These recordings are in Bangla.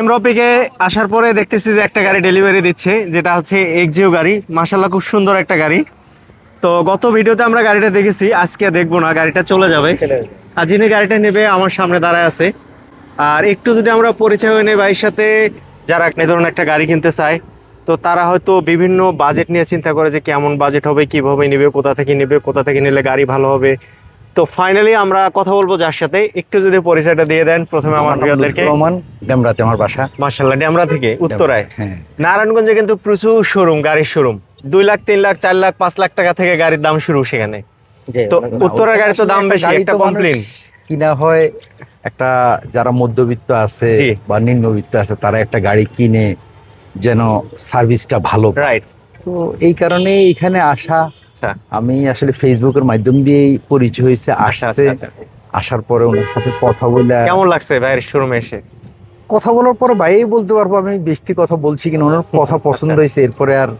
এমরপিকে আসার পরে দেখতেছি যে একটা গাড়ি ডেলিভারি দিচ্ছে যেটা হচ্ছে এক্সিও গাড়ি। মাসাল্লাহ খুব সুন্দর একটা গাড়ি। তো গত ভিডিওতে আমরা গাড়িটা দেখেছি আজকে দেখব না গাড়িটা চলে যাবে। আর যিনি গাড়িটা নেবে আমার সামনে দাঁড়ায় আছে। আর একটু যদি আমরা পরিচয় হয়ে নেই ভাইয়ের সাথে যারা এই ধরনের একটা গাড়ি কিনতে চায় তো তারা হয়তো বিভিন্ন বাজেট নিয়ে চিন্তা করে যে কেমন বাজেট হবে কীভাবে নেবে কোথা থেকে নেবে কোথা থেকে নিলে গাড়ি ভালো হবে তো ফাইনালি আমরা কথা বলব যার সাথে। একটু যদি পরিচয়টা দিয়ে দেন প্রথমে আমার প্রিয়দেরকে। রহমান ডেমরাতে আমার বাসা। মার্শাল্লাহ ড্যামরা থেকে উত্তরায়। হ্যাঁ। নারায়ণগঞ্জে কিন্তু প্রচুর শোরুম গাড়ির শোরুম দুই লাখ তিন লাখ চার লাখ পাঁচ লাখ টাকা থেকে গাড়ির দাম শুরু সেখানে। তো উত্তরের গাড়ি তো দাম বেশি একটা কমপ্লেন কিনা হয় একটা যারা মধ্যবিত্ত আছে। বা নিম্নবিত্ত আছে তারা একটা গাড়ি কিনে যেন সার্ভিসটা ভালো। রাইট তো এই কারণে এখানে আসা আচ্ছা আমি আসলে ফেসবুকের মাধ্যম দিয়েই পরিচয় হয়েছে আচ্ছা আসছে আচ্ছা, আচ্ছা। আসার পরে ওনার সাথে কথা বলে কেমন লাগছে ভাইয়ের শোরুমে এসে কথা বলার পর ভাই বলতে পারব আমি বেশি কথা বলছি কিনা ওনার কথা পছন্দ। হয়েছে এরপরে আর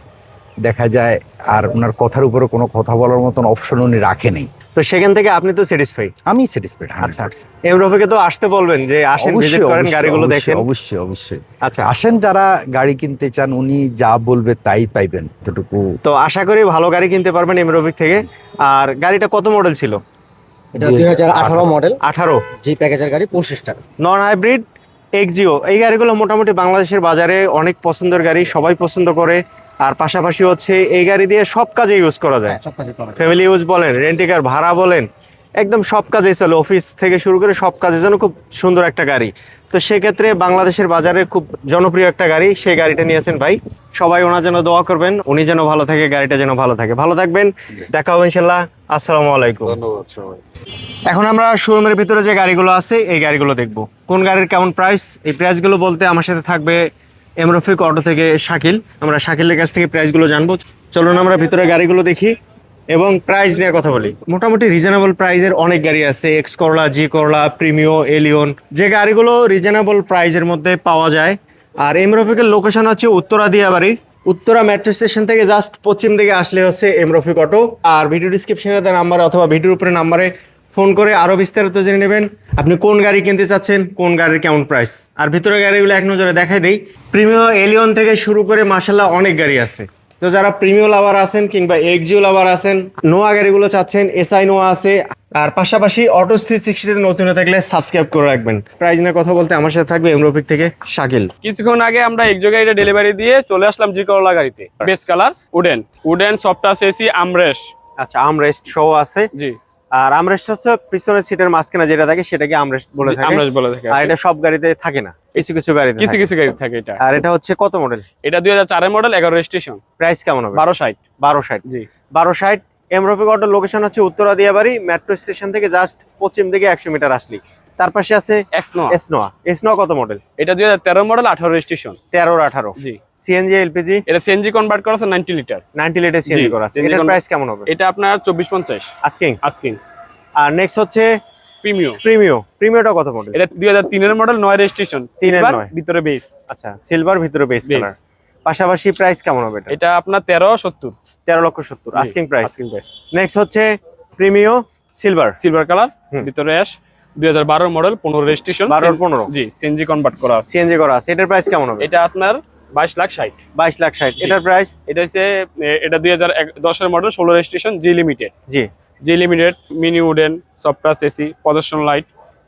দেখা যায় আর ওনার কথার উপরে কোনো কথা বলার মতন অপশন উনি রাখে নেই তো সেখান থেকে আপনি তো স্যাটিসফাই আমি স্যাটিসফাইড আচ্ছা। এমরফিকে তো আসতে বলবেন যে আসেন ভিজিট করেন গাড়িগুলো দেখেন। অবশ্যই অবশ্যই। আচ্ছা। আসেন যারা গাড়ি কিনতে চান উনি যা বলবে তাই পাইবেন এতটুকু। তো আশা করি ভালো গাড়ি কিনতে পারবেন এমরফিক থেকে। আর গাড়িটা কত মডেল ছিল? এটা দুই হাজার আঠারো মডেল আঠারো। জি প্যাকেজের গাড়ি পঁচিশ টাকা। নন হাইব্রিড এক্সিও এই গাড়িগুলো মোটামুটি বাংলাদেশের বাজারে অনেক পছন্দের গাড়ি সবাই পছন্দ করে। আর পাশাপাশি হচ্ছে এই গাড়ি দিয়ে সব কাজে ইউজ করা যায়। কাজে। ফ্যামিলি ইউজ বলেন রেন্টিকার ভাড়া বলেন একদম সব কাজেই চলে। অফিস থেকে শুরু করে সব কাজের জন্য খুব সুন্দর একটা গাড়ি। তো সেক্ষেত্রে বাংলাদেশের বাজারে খুব জনপ্রিয় একটা গাড়ি সেই গাড়িটা নিয়েছেন ভাই। সবাই ওনার জন্য দোয়া করবেন উনি যেন ভালো থাকে গাড়িটা যেন ভালো থাকে। ভালো থাকবেন দেখা হবে ইনশাল্লাহ আসসালামু আলাইকুম। এখন আমরা শোরুমের ভিতরে যে গাড়িগুলো আছে এই গাড়িগুলো দেখব। কোন গাড়ির কেমন প্রাইস এই প্রাইসগুলো বলতে আমার সাথে থাকবে এমরফিক অটো থেকে শাকিল। আমরা শাকিলের কাছ থেকে প্রাইসগুলো জানব। চলুন আমরা ভিতরে গাড়িগুলো দেখি এবং প্রাইস নিয়ে কথা বলি। মোটামুটি রিজনেবল প্রাইজের অনেক গাড়ি আছে এক্স করলা জি করলা প্রিমিও এলিয়ন যে গাড়িগুলো রিজনেবল প্রাইজের মধ্যে পাওয়া যায়। আর এমরফিকের লোকেশন হচ্ছে উত্তরা দিয়াবাড়ি উত্তরা মেট্রো স্টেশন থেকে জাস্ট পশ্চিম দিকে আসলে হচ্ছে এমরফিক অটো। আর ভিডিও ডিসক্রিপশনে দেওয়া নাম্বার অথবা ভিডিওর উপরে নাম্বারে ফোন করে আরও বিস্তারিত জেনে নেবেন। আপনি কোন গাড়ি কিনতে চাচ্ছেন কোন গাড়ির কেমন প্রাইস আর ভিতরে গাড়িগুলো এক নজরে দেখাই দেই। প্রিমিও এলিয়ন থেকে শুরু করে মার্শাল্লাহ অনেক গাড়ি আছে। তো যারা প্রিমিও লাভার আছেন কিংবা এক্সিও লাভার আছেন নোয়া গাড়িগুলো চাচ্ছেন এসআই নোয়া আছে। আর পাশাপাশি অটো থ্রি সিক্সটিতে নতুন থাকলে সাবস্ক্রাইব করে রাখবেন। প্রাইজ নিয়ে কথা বলতে আমার সাথে থাকবে এমরোপিক থেকে শাকিল কিছুক্ষণ আগে আমরা একজো গাড়িটা ডেলিভারি দিয়ে চলে আসলাম জি করলা গাড়িতে বেস কালার উডেন উডেন সফটাস এসি আমরেশ আচ্ছা আমরেস্ট শো আছে। জি। আর আমরেস্ট হচ্ছে পিছনের সিটের মাঝখানে যেটা থাকে সেটাকে আমরেস্ট বলে থাকে। আমরেস্ট বলে থাকে আর এটা সব গাড়িতে থাকে না কিছু কিছু গাড়িতে কিছু কিছু গাড়িতে থাকে এটা। আর এটা হচ্ছে কত মডেল এটা দুই হাজার চারের মডেল এগারো রেজিস্ট্রেশন প্রাইস কেমন হবে? বারো ষাট। বারো ষাট। জি। বারো ষাট এমরফিক অটোর লোকেশন হচ্ছে উত্তরা দিয়াবাড়ি মেট্রো স্টেশন থেকে জাস্ট পশ্চিম দিকে একশো মিটার আসলি তার পাশে আছে এসনোয়া এসনোয়া কত মডেল এটা দুই হাজার তেরো মডেল আঠারো রেজিস্ট্রেশন তেরো আঠারো। জি। সিএনজি এলপিজি এটা সিএনজি কনভার্ট করা আছে ninety litre ninety litre CNG করা আছে। এটার প্রাইস কেমন হবে? এটা আপনার চব্বিশ পঞ্চাশ। আস্কিং আস্কিং আর নেক্সট হচ্ছে প্রিমিও প্রিমিও প্রিমিওটা কত মডেল এটা দুই হাজার তিনের মডেল নয় রেজিস্ট্রেশন সিলভার। ভিতরে বেস আচ্ছা সিলভার ভিতরে বেস কালার পাশাপাশি প্রাইস কেমন হবে এটা? এটা আপনার তেরো সত্তর। তেরো লক্ষ সত্তর। Asking price asking price next হচ্ছে প্রিমিও সিলভার সিলভার কালার ভিতরে অ্যাশ দুই হাজার বারো মডেল পনেরো রেজিস্ট্রেশন 12 পনেরো? 15 জি সিএনজি কনভার্ট করা সিএনজি করা আছে। এটার প্রাইস কেমন হবে? এটা আপনার বাইশ লাখ ষাট। বাইশ লাখ ষাট। এটার প্রাইস এটা হচ্ছে এটা দুই হাজার দশের মডেল ষোলো রেজিস্ট্রেশন জি। Limited G G limited mini wooden সফটাস AC প্রদর্শন লাইট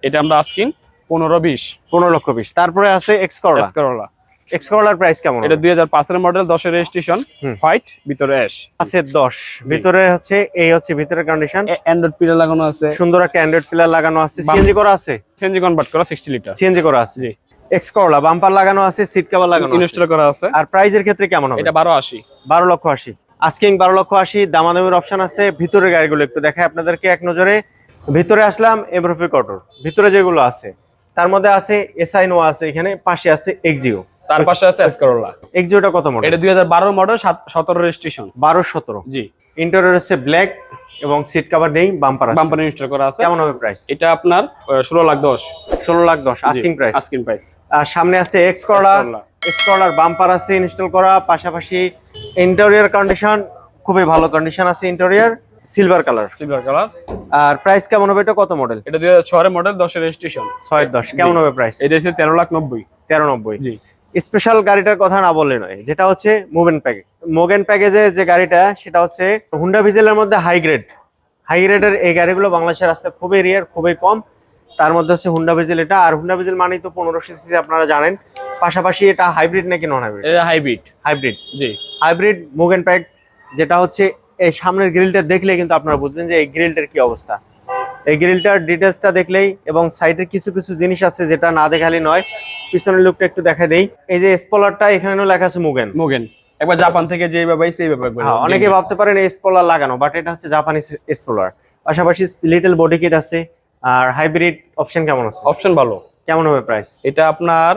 এটা আমরা আস্কিন পনেরো বিশ। পনেরো লক্ষ বিশ। তারপরে আছে এক্স করলা করলা প্রাইস কেমন এটা দুই হাজার পাঁচের মডেল দশের রেজিস্ট্রেশন হোয়াইট ভিতরে অ্যাশ আছে দশ। ভিতরে হচ্ছে এই হচ্ছে ভিতরের কন্ডিশন অ্যান্ড্রয়েড পিলার লাগানো আছে। সুন্দর একটা অ্যান্ড্রয়েড পিলার লাগানো আছে। সিএনজি করা আছে? সিএনজি কনভার্ট করা সিক্সটি লিটার সিএনজি করা আছে। জি। এক্স করলা বাম্পার লাগানো আছে সিট কভার লাগানো ইনস্টল করা আছে। আর প্রাইজের ক্ষেত্রে কেমন হবে? এটা বারো আশি। বারো লক্ষ আশি। আস্কিং বারো লক্ষ আশি দামাদামির অপশন আছে। ভিতরের গাড়িগুলো একটু দেখাই আপনাদেরকে এক নজরে। ভিতরে আসলাম এমরফিক অটোর ভিতরে যেগুলো আছে তার মধ্যে আছে এসআই নোয়া আছে এখানে পাশে আছে এক্সিও তার পাশে আছে এসকরোলা এক্সিওটা কত মডেল এটা দুই হাজার বারো মডেল সতেরো রেজিস্ট্রেশন বারো সতেরো। জি। ইন্টেরিয়র হচ্ছে ব্ল্যাক এবং সিট কভার নেই বাম্পার আছে। বাম্পার ইনস্টল করা আছে। কেমন হবে প্রাইস এটা আপনার ষোলো লাখ দশ। ষোলো লাখ দশ আস্কিং প্রাইস আস্কিং প্রাইস আর সামনে আছে এক্স করলা এক্স করলার বাম্পার আছে ইনস্টল করা পাশাপাশি ইন্টেরিয়র কন্ডিশন খুবই ভালো কন্ডিশন আছে interior silver colour silver colour আর প্রাইস কেমন হবে এটা কত মডেল এটা দুই হাজার ছয়ের মডেল দশের রেজিস্ট্রেশন ছয় দশ কেমন হবে প্রাইস এটা হচ্ছে তেরো লাখ নব্বই। তেরো নব্বই। জি। স্পেশাল গাড়িটার কথা না বললে নয় যেটা হচ্ছে মুভেন প্যাকেজ মোগেন প্যাকেজে যে গাড়িটা সেটা হচ্ছে হুন্ডা ভিজেলের মধ্যে হাই গ্রেড হাই গ্রেডের এই গাড়িগুলো বাংলাদেশের রাস্তায় খুবই রিয়ার খুবই কম। তার মধ্যে হচ্ছে হুন্ডা ভিজেল এটা। আর হুন্ডা ভিজেল মানেই তো পনেরোশো সিসি আপনারা জানেন। পাশাপাশি এটা হাইব্রিড নাকি নন হাইব্রিড এটা হাইব্রিড হাইব্রিড জি। হাইব্রিড মোগেন প্যাক যেটা হচ্ছে এই সামনের গ্রিলটা দেখলে কিন্তু আপনারা বুঝবেন যে এই গ্রিলটার কি অবস্থা। এই গ্রিলটার ডিটেলসটা দেখলেই এবং সাইডের কিছু কিছু জিনিস আছে যেটা না দেখালে নয়। পিছনের লুকটা একটু দেখা দেই। এই যে স্পলারটা এখানেও লেখা আছে মুগেন মুগেন একবার জাপান থেকে একবার। হ্যাঁ অনেকে ভাবতে পারেন এই স্পলার লাগানো বাট এটা হচ্ছে জাপানি স্পলার পাশাপাশি লিটল বডি কিট আছে আর হাইব্রিড অপশন কেমন আছে? অপশন ভালো। কেমন হবে প্রাইস এটা আপনার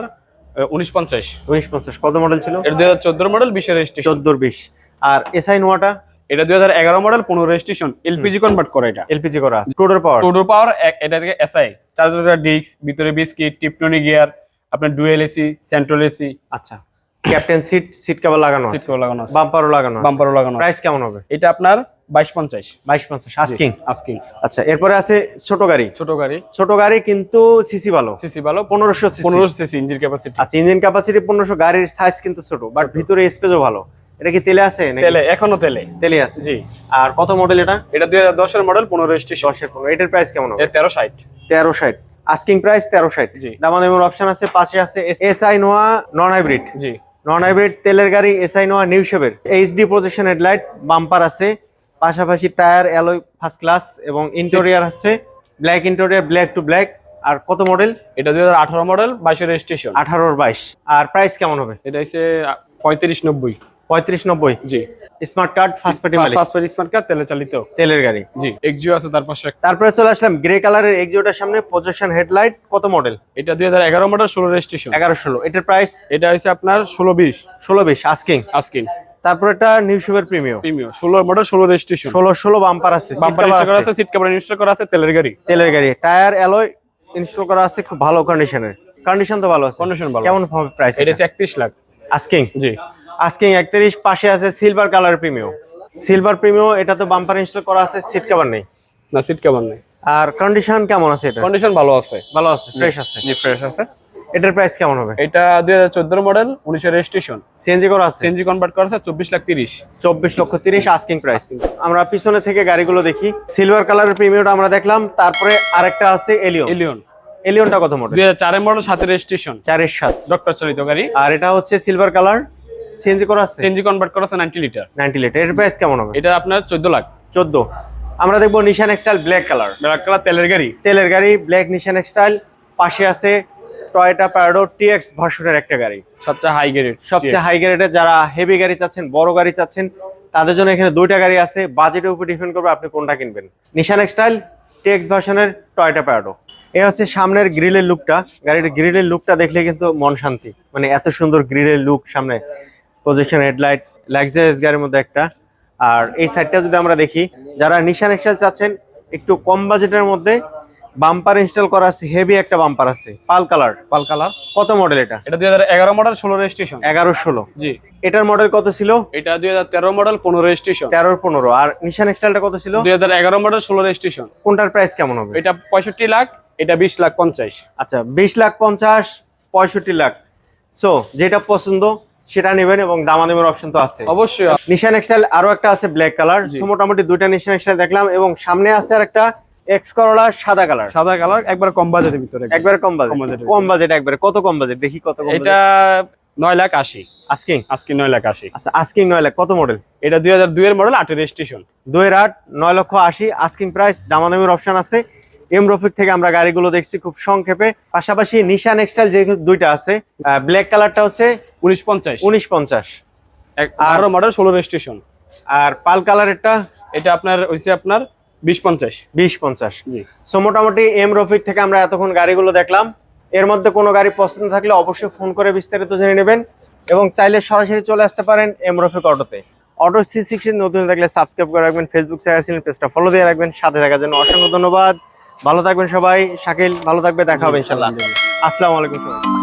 উনিশ পঞ্চাশ। উনিশ পঞ্চাশ। কত মডেল ছিল? এটা দুই হাজার চোদ্দোর মডেল বিশের রেজিস্ট্রেশন চোদ্দোর বিশ। আর এসআই নোয়াটা? এটা দুই হাজার এগারো মডেল পনেরো রেজিস্ট্রেশন এলপিজি কনভার্ট করে এটা। এলপিজি করা টোটাল পাওয়ার টোটো পাওয়ার এটা থেকে এসআই চার্জার ডিস্ক ভিতরে বিস্কিট টিপটনি গিয়ার আপনার ডুয়েল এসি সেন্ট্রাল এসি আচ্ছা। ক্যাপ্টেন সিট সিট কভার লাগানো সিট আছে। লাগানো বাম্পারও লাগানো বাম্পারও লাগানো প্রাইস কেমন হবে? এটা আপনার বাইশ পঞ্চাশ। বাইশ পঞ্চাশ আস্কিং আস্কিং আচ্ছা এরপরে আছে ছোট গাড়ি। ছোট গাড়ি। ছোট গাড়ি কিন্তু সিসি ভালো। সিসি ভালো। পনেরোশো সিসি পনেরো সিসি ইঞ্জিন ক্যাপাসিটি আচ্ছা ইঞ্জিন ক্যাপাসিটি পনেরোশো গাড়ির সাইজ কিন্তু ছোট বাট ভিতরে স্পেসও ভালো। এটা কি তেলে আছে তেলে এখনও তেলে। তেলে আছে। জি। আর কত মডেল এটা? এটা দুই হাজার দশের মডেল পনেরো রেজিস্ট্রেশন দশের পনেরো। এটার প্রাইস কেমন হবে? তেরো ষাট। তেরো ষাট। আস্কিং প্রাইস তেরো ষাট। জি। দামাদামের অপশন আছে পাশে আছে S I Noah non hybrid G. Non hybrid তেলের গাড়ি এস আই নোয়া নিউ শেপের এইচডি পজিশন হেডলাইট বাম্পার আছে পাশাপাশি টায়ার অ্যালয় ফার্স্ট ক্লাস এবং ইন্টেরিয়ার আছে black interior black to black আর কত মডেল এটা দুই হাজার আঠারো মডেল বাইশের রেজিস্ট্রেশন আঠারোর বাইশ। আর প্রাইস কেমন হবে? এটা হচ্ছে পঁয়ত্রিশ নব্বই। পঁয়ত্রিশ নব্বই। জি। স্মার্ট কার্ড ফার্স্ট পার্টি মালিক। ফার্স্ট পার্টি স্মার্ট কার্ড তেলে চালিত। তেলের গাড়ি। জি। এক্সিও আছে তার পাশে। তারপরে চলে আসলাম গ্রে কালারের এক্সিওটার সামনে পজিশন হেডলাইট কত মডেল এটা মডেল রেজিস্ট্রেশন এটার প্রাইস এটা আপনার আস্কিং আস্কিন তারপর এটা new premium premium model registration ষোলো ষোলো বাম্পার আছে seat বাম্পার ইনস্টল করা আছে, আছে সিট কভার ইনস্টল করা আছে তেলের গাড়ি। তেলের গাড়ি। টায়ার অ্যালয় ইনস্টল করা আছে খুব ভালো কন্ডিশনের কন্ডিশন তো ভালো আছে। কন্ডিশন ভালো কেমন প্রাইস এটা হচ্ছে একত্রিশ লাখ। আস্কিং জি। আস্কিং একত্রিশ পাশে আছে silver colour premium silver premium এটা তো বাম্পার ইনস্টল করা আছে সিট কভার নেই। না সিট কভার নেই। আর কন্ডিশন কেমন আছে এটা? কন্ডিশন ভালো আছে। ভালো আছে ফ্রেশ আছে। জি ফ্রেশ আছে। এটার প্রাইস কেমন হবে? এটা দুই হাজার চোদ্দোর মডেল উনিশের রেজিস্ট্রেশন সিএনজি করা আছে? সিএনজি কনভার্ট করা আছে চব্বিশ লাখ তিরিশ। চব্বিশ লক্ষ তিরিশ আস্কিং প্রাইস আমরা পিছনে থেকে গাড়িগুলো দেখি। সিলভার কালারের প্রিমিয়ামটা আমরা দেখলাম তারপরে আরেকটা আছে এলিয়ন এলিয়ন এলিয়নটা কত মডেল দুই হাজার চারের মডেল সাথে রেজিস্ট্রেশন চারের সাত। ডক্টর চালিত গাড়ি। আর এটা হচ্ছে সিলভার কালার সিএনজি করা আছে? সিএনজি কনভার্ট করা আছে নাইনটি লিটার নাইনটি লিটার এর প্রাইস কেমন হবে? এটা আপনার চোদ্দ লাখ। চোদ্দ। আমরা দেখব Nissan X Trail black colour black colour তেলের গাড়ি। তেলের গাড়ি ব্ল্যাক নিশান এক্সটাইল পাশে আছে টয়টা প্যারাডো টিএক্স ভার্সনের একটা গাড়ি। সবচেয়ে হাই গ্রেড সবচেয়ে হাই গ্রেডের যারা হেভি গাড়ি চাচ্ছেন বড় গাড়ি চাচ্ছেন তাদের জন্য এখানে দুইটা গাড়ি আছে। বাজেটের উপর ডিপেন্ড করবে আপনি কোনটা কিনবেন। নিশান এক্সটাইল টিএক্স ভার্সনের টয়টা প্যারাডো এই হচ্ছে সামনের গ্রিলের লুকটা গাড়ির গ্রিলের লুকটা দেখলে কিন্তু মন শান্তি। মানে এত সুন্দর গ্রিলের লুক সামনে। পজিশন হেডলাইট লাক্সারিয়াস গাড়ির মধ্যে একটা। আর এই সাইডটা যদি আমরা দেখি যারা নিশান এক্সটাইল চাচ্ছেন একটু কম বাজেটের মধ্যে বাম্পার ইনস্টল করা আছে হেভি একটা বাম্পার আছে পাল কালার পাল কালার কত মডেল এটা? এটা দুই হাজার এগারো মডেল ষোলো রেজিস্ট্রেশন এগারো ষোলো। জি। এটার মডেল কত ছিল? এটা দুই হাজার তেরো মডেল পনেরো রেজিস্ট্রেশন তেরোর পনেরো। আর নিশান এক্সটাইলটা কত ছিল? দুই হাজার এগারো মডেল ষোলো রেজিস্ট্রেশন কোনটার প্রাইস কেমন হবে? এটা পঁয়ষট্টি লাখ এটা বিশ লাখ পঞ্চাশ। আচ্ছা বিশ লাখ পঞ্চাশ পঁয়ষট্টি লাখ। সো যেটা পছন্দ সেটা নেবেন এবং দামাদামের অপশন তো আছে অবশ্যই। নিশান এক্সটাইল আরও একটা আছে ব্ল্যাক কালার মোটামুটি দুইটা নিশান এক্সটাইল দেখলাম এবং সামনে আছে আর একটা এক্স করোলা সাদা কালার সাদা কালার একবার কম বাজেটের ভিতরে। একবারে কম বাজেট কম বাজেট একবারে। কত কম বাজেট দেখি কত এটা নয় লাখ আশি। আজকে? নয় লাখ আশি। আচ্ছা আস্কিং নয় লাখ। কত মডেল এটা দুই হাজার দুই এর মডেল আটের রেজিস্ট্রেশন আট নয় লক্ষ আশি। আস্কিং প্রাইস দামাদামির অপশন আছে। এম রফিক থেকে আমরা গাড়িগুলো দেখছি খুব সংক্ষেপে। পাশাপাশি নিশান এক্সটাইল যে দুইটা আছে ব্ল্যাক কালারটা হচ্ছে উনিশ পঞ্চাশ। উনিশ পঞ্চাশ। আরও মডেল ষোলো রেজিস্ট্রেশন আর পাল কালারেরটা এটা আপনার আপনার বিশ পঞ্চাশ। বিশ পঞ্চাশ। জি। সো মোটামুটি এম রফিক থেকে আমরা এতক্ষণ গাড়িগুলো দেখলাম। এর মধ্যে কোনো গাড়ি পছন্দ থাকলে অবশ্যই ফোন করে বিস্তারিত জেনে নেবেন। এবং চাইলে সরাসরি চলে আসতে পারেন এম রফিক অটোতে অটো সি সিক্সটিন নতুন থাকলে সাবস্ক্রাইব করে রাখবেন ফেসবুক থেকে পেজটা ফলো দিয়ে রাখবেন। সাথে থাকার জন্য অসংখ্য ধন্যবাদ। ভালো থাকবেন সবাই। শাকিল ভালো থাকবে দেখা হবে ইনশাল্লাহ আসসালামু আলাইকুম সবাই।